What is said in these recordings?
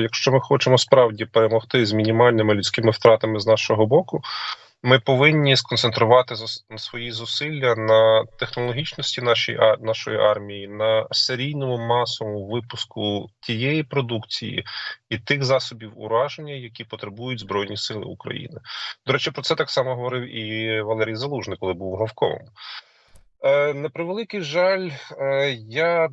Якщо ми хочемо справді перемогти з мінімальними людськими втратами з нашого боку, ми повинні сконцентрувати свої зусилля на технологічності нашої нашої армії, на серійному масовому випуску тієї продукції і тих засобів ураження, які потребують збройні сили України. До речі, про це так само говорив і Валерій Залужний, коли був главковим. Е, на превеликий жаль, е, я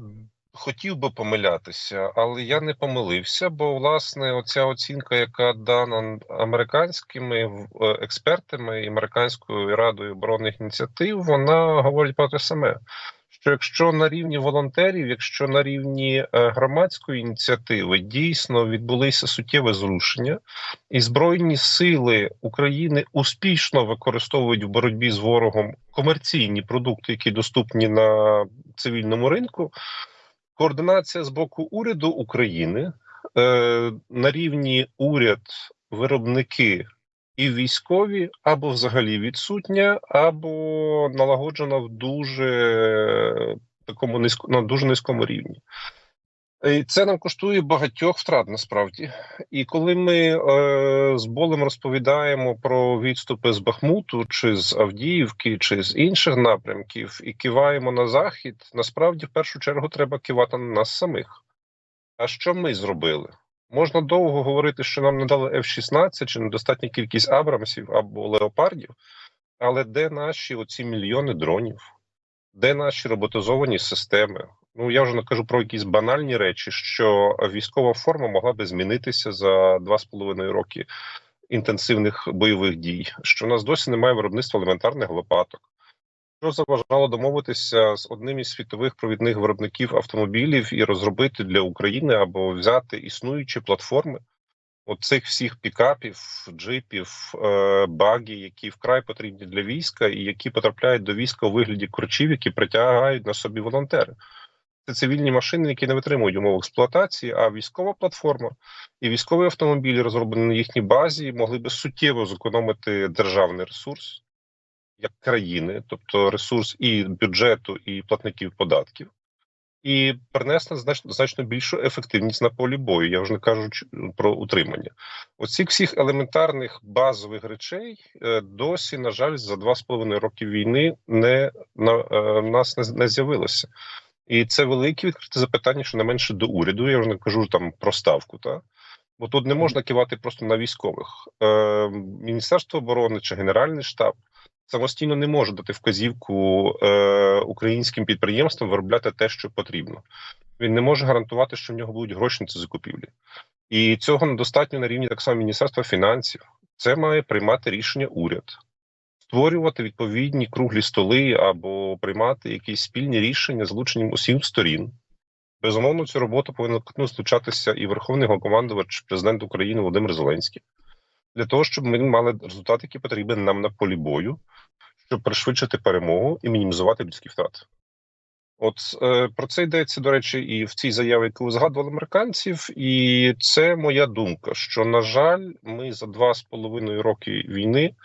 хотів би помилятися, але я не помилився, бо власне оця оцінка, яка дана американськими е, експертами і американською радою оборонних ініціатив, вона говорить про те саме. Що якщо на рівні волонтерів, якщо на рівні е, громадської ініціативи дійсно відбулися суттєві зрушення, і збройні сили України успішно використовують в боротьбі з ворогом комерційні продукти, які доступні на цивільному ринку, координація з боку уряду України е, на рівні уряд, виробники і військові або взагалі відсутня, або налагоджена в дуже такому низько на дуже низькому рівні. Це нам коштує багатьох втрат насправді. І коли ми е, з болем розповідаємо про відступи з Бахмуту, чи з Авдіївки, чи з інших напрямків, і киваємо на захід, насправді в першу чергу треба кивати на нас самих. А що ми зробили? Можна довго говорити, що нам не дали F-16 чи недостатня кількість Абрамсів або леопардів, але де наші оці мільйони дронів? Де наші роботизовані системи? Ну я вже не кажу про якісь банальні речі, що військова форма могла би змінитися за два з половиною роки інтенсивних бойових дій. Що в нас досі немає виробництва елементарних лопаток. Що заважало домовитися з одним із світових провідних виробників автомобілів і розробити для України або взяти існуючі платформи оцих всіх пікапів, джипів, е, багі, які вкрай потрібні для війська, і які потрапляють до війська у вигляді корчів, які притягають на собі волонтери. Це цивільні машини, які не витримують умов експлуатації, а військова платформа і військові автомобілі, розроблені на їхній базі, могли би суттєво зекономити державний ресурс як країни, тобто ресурс і бюджету, і платників податків, і принесли значно значно більшу ефективність на полі бою. Я вже не кажу про утримання. Оцих всіх елементарних базових речей е, досі, на жаль, за два з половиною роки війни не на е, нас не, не з'явилося. І це велике відкрите запитання, що не менше до уряду. Я вже не кажу там про ставку, та бо тут не можна кивати просто на військових. Е, Міністерство оборони чи Генеральний штаб самостійно не може дати вказівку е, українським підприємствам виробляти те, що потрібно. Він не може гарантувати, що в нього будуть гроші на ці закупівлі, і цього недостатньо на рівні так само Міністерства фінансів. Це має приймати рішення уряд, створювати відповідні круглі столи або приймати якісь спільні рішення з залученням усіх сторін. Безумовно, цю роботу повинен активно стучатися і Верховний Головнокомандувач, президент України Володимир Зеленський, для того, щоб ми мали результат, який потрібен нам на полі бою, щоб пришвидшити перемогу і мінімізувати людські втрати. От е, про це йдеться, до речі, і в цій заяві, яку згадували американців, і це моя думка, що на жаль, ми за два з половиною роки війни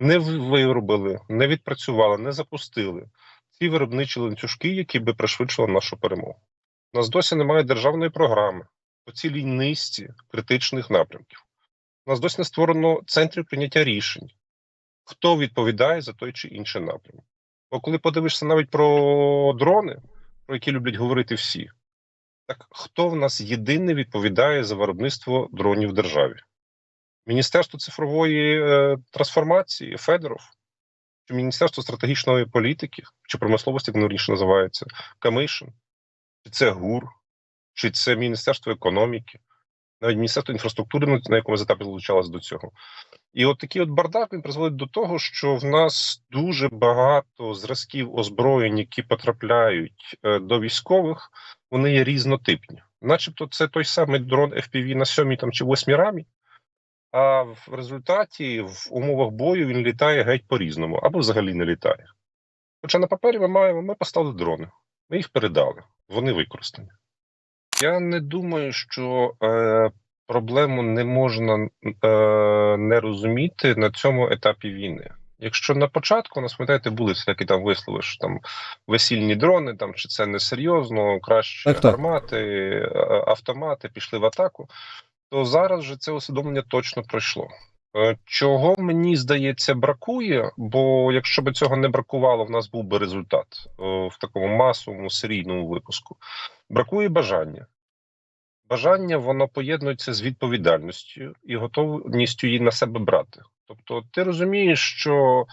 не виробили, не відпрацювали, не запустили ці виробничі ланцюжки, які би пришвидшили нашу перемогу. У нас досі немає державної програми по цілій низці критичних напрямків. У нас досі не створено центрів прийняття рішень, хто відповідає за той чи інший напрямок. Бо коли подивишся навіть про дрони, про які люблять говорити всі, так хто в нас єдиний відповідає за виробництво дронів в державі? Міністерство цифрової е, трансформації Федоров, чи Міністерство стратегічної політики, чи промисловості, як раніше називається, Камишин, чи це ГУР, чи це Міністерство економіки, навіть Міністерство інфраструктури, на- на якому етапі залучалось до цього. І от такий от бардак він призводить до того, що в нас дуже багато зразків озброєнь, які потрапляють е, до військових, вони є різнотипні. Начебто, це той самий дрон FPV на сьомій там чи восьмій рамі, а в результаті в умовах бою він літає геть по-різному, або взагалі не літає. Хоча на папері ми маємо, ми поставили дрони, ми їх передали, вони використані. Я не думаю, що е, проблему не можна е, не розуміти на цьому етапі війни. Якщо на початку у нас пам'ятаєте, були всякі там вислови, що там весільні дрони, там чи це несерйозно, краще Так, так. гармати, автомати пішли в атаку. То зараз вже це усвідомлення точно пройшло. Е, Чого мені здається бракує, бо якщо б цього не бракувало, в нас був би результат е, в такому масовому серійному випуску. Бракує бажання. Бажання воно поєднується з відповідальністю і готовністю її на себе брати. Тобто, ти розумієш, що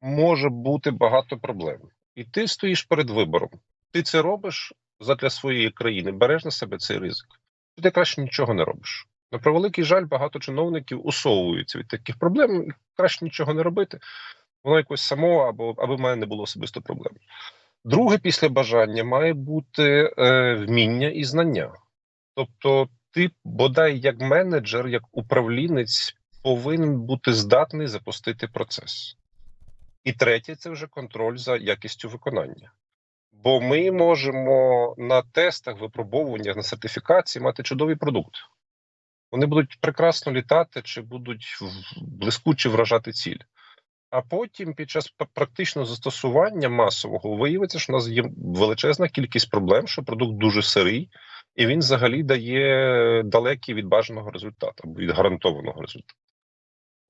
може бути багато проблем, і ти стоїш перед вибором. Ти це робиш задля своєї країни, береш на себе цей ризик. Ти краще нічого не робиш. На превеликий жаль, багато чиновників усовуються від таких проблем. Краще нічого не робити. Воно якось само, або аби в мене не було особисто проблем. Друге, після бажання має бути е, вміння і знання. Тобто, ти, бодай як менеджер, як управлінець, повинен бути здатний запустити процес. І третє це вже контроль за якістю виконання. Бо ми можемо на тестах, випробовуваннях, на сертифікації мати чудовий продукт. Вони будуть прекрасно літати чи будуть в- блискуче вражати ціль. А потім, під час практичного застосування масового, виявиться, що у нас є величезна кількість проблем, що продукт дуже сирий, і він взагалі дає далекий від бажаного результату або від гарантованого результату.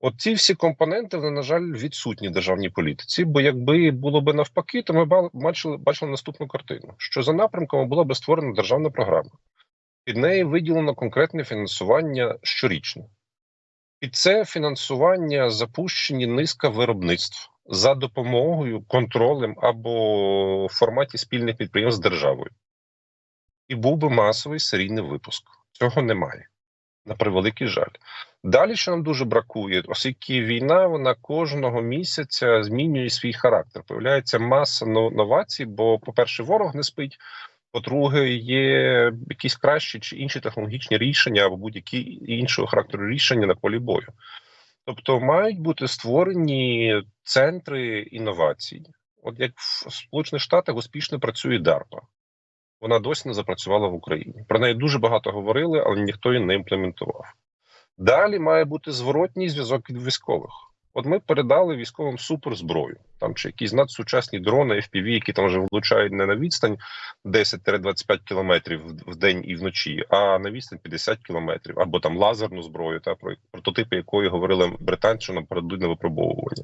От ці всі компоненти, вони, на жаль, відсутні в державній політиці. Бо якби було б навпаки, то ми бачили, бачили наступну картину: що за напрямками була би створена державна програма, під неї виділено конкретне фінансування щорічне. Під це фінансування запущені низка виробництв за допомогою контролем або в форматі спільних підприємств з державою. І був би масовий серійний випуск. Цього немає. На превеликий жаль. Далі, що нам дуже бракує, оскільки війна вона кожного місяця змінює свій характер. Появляється маса новацій, бо, по-перше, ворог не спить. По-друге, є якісь кращі чи інші технологічні рішення або будь-які іншого характеру рішення на полі бою. Тобто мають бути створені центри інновацій. От як в Сполучених Штатах успішно працює DARPA. Вона досі не запрацювала в Україні. Про неї дуже багато говорили, але ніхто її не імплементував. Далі має бути зворотній зв'язок від військових. От ми передали військовим суперзброю, там чи якісь надсучасні дрони, FPV, які там вже влучають не на відстань 10-25 кілометрів в- день і вночі, а на відстань 50 кілометрів, або там лазерну зброю, та про прототипи якої говорили британці, напередодні на випробовування.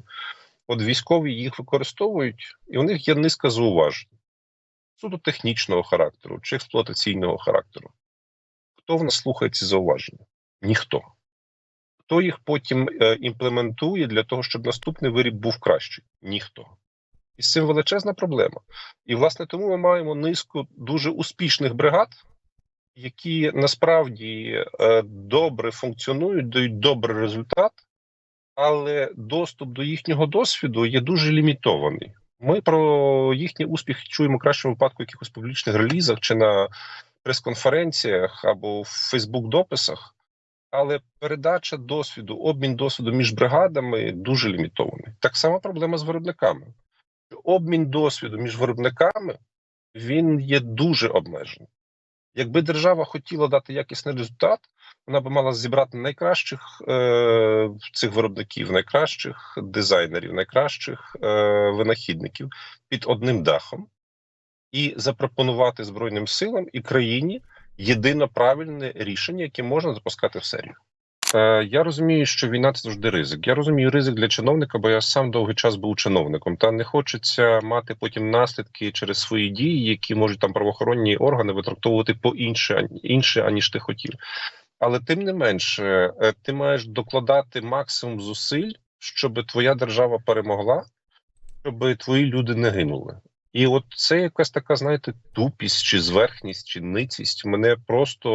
От військові їх використовують, і у них є низка зауважень суто технічного характеру чи експлуатаційного характеру. Хто в нас слухає ці зауваження? Ніхто. Хто їх потім е, імплементує для того, щоб наступний виріб був кращий? Ніхто. І з цим величезна проблема. І, власне, тому ми маємо низку дуже успішних бригад, які насправді е, добре функціонують, дають добрий результат, але доступ до їхнього досвіду є дуже лімітований. Ми про їхній успіх чуємо в кращому випадку якихось публічних релізах чи на прес-конференціях або в Фейсбук-дописах. Але передача досвіду, обмін досвіду між бригадами дуже лімітований. Так само проблема з виробниками. Обмін досвіду між виробниками він є дуже обмежений. Якби держава хотіла дати якісний результат, вона б мала зібрати найкращих е, цих виробників, найкращих дизайнерів, найкращих е, винахідників під одним дахом і запропонувати Збройним силам і країні єдино правильне рішення, яке можна запускати в серію. Е, я розумію, що війна це завжди ризик. Я розумію ризик для чиновника, бо я сам довгий час був чиновником. Та не хочеться мати потім наслідки через свої дії, які можуть там правоохоронні органи витрактовувати по інше, інше аніж ти хотів. Але тим не менше, е, ти маєш докладати максимум зусиль, щоб твоя держава перемогла, щоб твої люди не гинули. І от це якась така, знаєте, тупість чи зверхність, чи ницість мене просто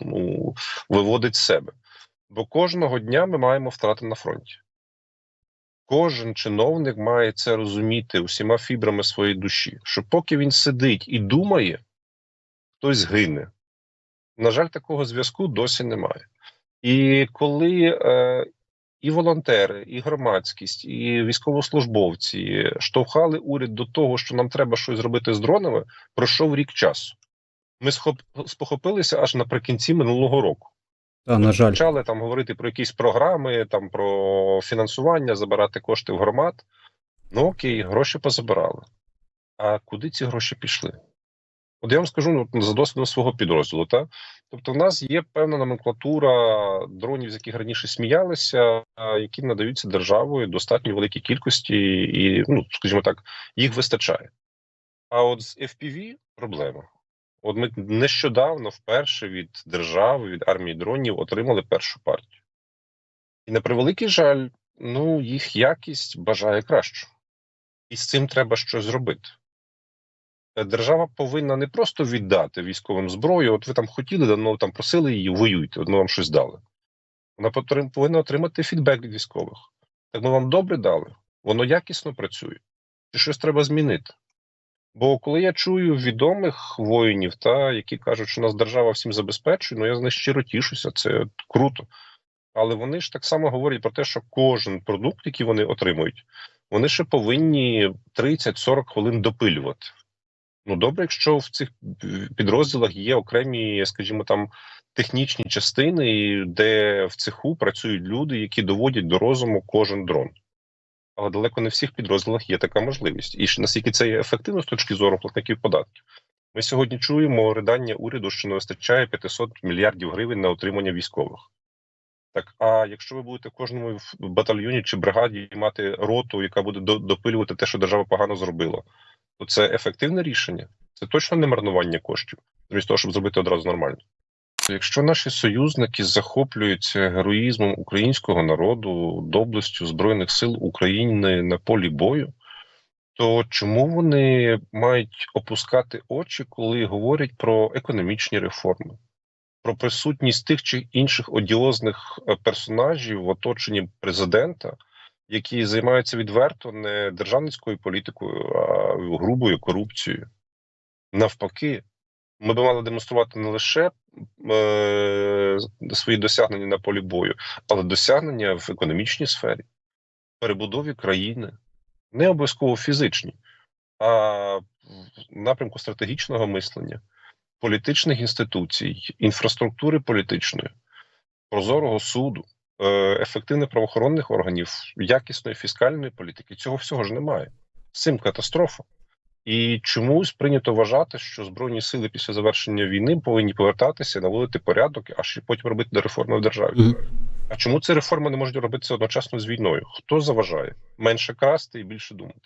ну, виводить з себе. Бо кожного дня ми маємо втрати на фронті. Кожен чиновник має це розуміти усіма фібрами своєї душі, що поки він сидить і думає, хтось гине. На жаль, такого зв'язку досі немає. І коли е, і волонтери, і громадськість, і військовослужбовці штовхали уряд до того, що нам треба щось зробити з дронами, пройшов рік часу. Ми спохопилися аж наприкінці минулого року. Та, на жаль. Почали там говорити про якісь програми, там про фінансування, забирати кошти в громад. Ну окей, гроші позабирали. А куди ці гроші пішли? От я вам скажу ну, за досвідом свого підрозділу. Та? Тобто, в нас є певна номенклатура дронів, з яких раніше сміялися, які надаються державою достатньо великій кількості, і, ну, скажімо так, їх вистачає. А от з FPV проблема. От ми нещодавно вперше від держави, від армії дронів отримали першу партію. І на превеликий жаль, ну, їх якість бажає кращого. І з цим треба щось зробити. Держава повинна не просто віддати військовим зброю, от ви там хотіли, давно там просили її, воюйте, ми вам щось дали. Вона повинна отримати фідбек від військових. Так ми вам добре дали, воно якісно працює. Чи щось треба змінити? Бо коли я чую відомих воїнів, та які кажуть, що нас держава всім забезпечує, ну я з них щиро тішуся, це круто. Але вони ж так само говорять про те, що кожен продукт, який вони отримують, вони ще повинні 30-40 хвилин допилювати. Ну добре, якщо в цих підрозділах є окремі, скажімо, там технічні частини, де в цеху працюють люди, які доводять до розуму кожен дрон. Але далеко не в всіх підрозділах є така можливість. І наскільки це є ефективно з точки зору платників податків. Ми сьогодні чуємо ридання уряду, що не вистачає 500 мільярдів гривень на отримання військових. Так, а якщо ви будете в кожному батальйоні чи бригаді мати роту, яка буде допилювати те, що держава погано зробила, то це ефективне рішення. Це точно не марнування коштів, замість того, щоб зробити одразу нормально. Якщо наші союзники захоплюються героїзмом українського народу, доблестю збройних сил України на полі бою, то чому вони мають опускати очі, коли говорять про економічні реформи, про присутність тих чи інших одіозних персонажів в оточенні президента, які займаються відверто не державницькою політикою, а грубою корупцією? Навпаки, ми би мали демонструвати не лише е, свої досягнення на полі бою, але досягнення в економічній сфері, перебудові країни, не обов'язково фізичні, а в напрямку стратегічного мислення, політичних інституцій, інфраструктури політичної, прозорого суду, ефективних правоохоронних органів, якісної фіскальної політики. Цього всього ж немає. З цим катастрофа. І чомусь прийнято вважати, що збройні сили після завершення війни повинні повертатися, наводити порядок, а ще потім робити реформи в державі. Мгм. А чому ці реформи не можуть робитися одночасно з війною? Хто заважає менше красти і більше думати?